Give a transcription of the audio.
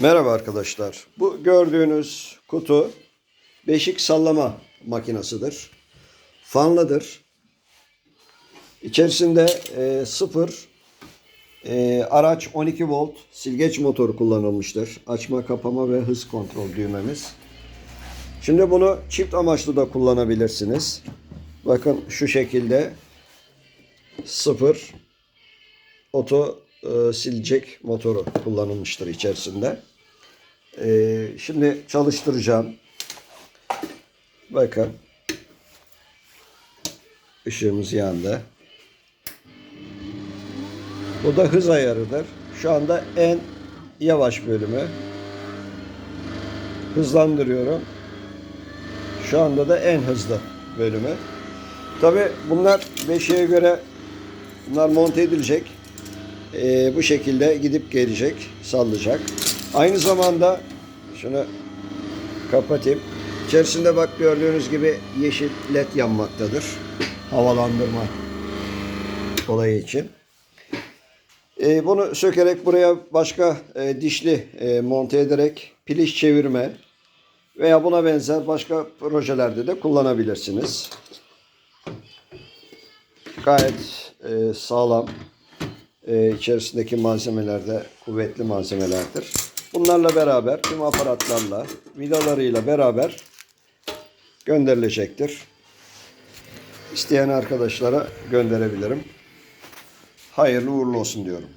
Merhaba arkadaşlar. Bu gördüğünüz kutu beşik sallama makinasıdır. Fanlıdır. İçerisinde e, sıfır e, araç 12 volt silgeç motoru kullanılmıştır. Açma, kapama ve hız kontrol düğmemiz. Şimdi bunu çift amaçlı da kullanabilirsiniz. Bakın şu şekilde sıfır oto e, silecek motoru kullanılmıştır içerisinde. E, şimdi çalıştıracağım. Bakın. Işığımız yandı. Bu da hız ayarıdır. Şu anda en yavaş bölümü. Hızlandırıyorum. Şu anda da en hızlı bölümü. Tabi bunlar beşiğe göre bunlar monte edilecek. Ee, bu şekilde gidip gelecek, sallayacak. Aynı zamanda şunu kapatayım. İçerisinde bak gördüğünüz gibi yeşil led yanmaktadır. Havalandırma olayı için. Ee, bunu sökerek buraya başka e, dişli e, monte ederek piliç çevirme veya buna benzer başka projelerde de kullanabilirsiniz. Gayet e, sağlam. E, içerisindeki malzemeler de kuvvetli malzemelerdir. Bunlarla beraber tüm aparatlarla vidalarıyla beraber gönderilecektir. İsteyen arkadaşlara gönderebilirim. Hayırlı uğurlu olsun diyorum.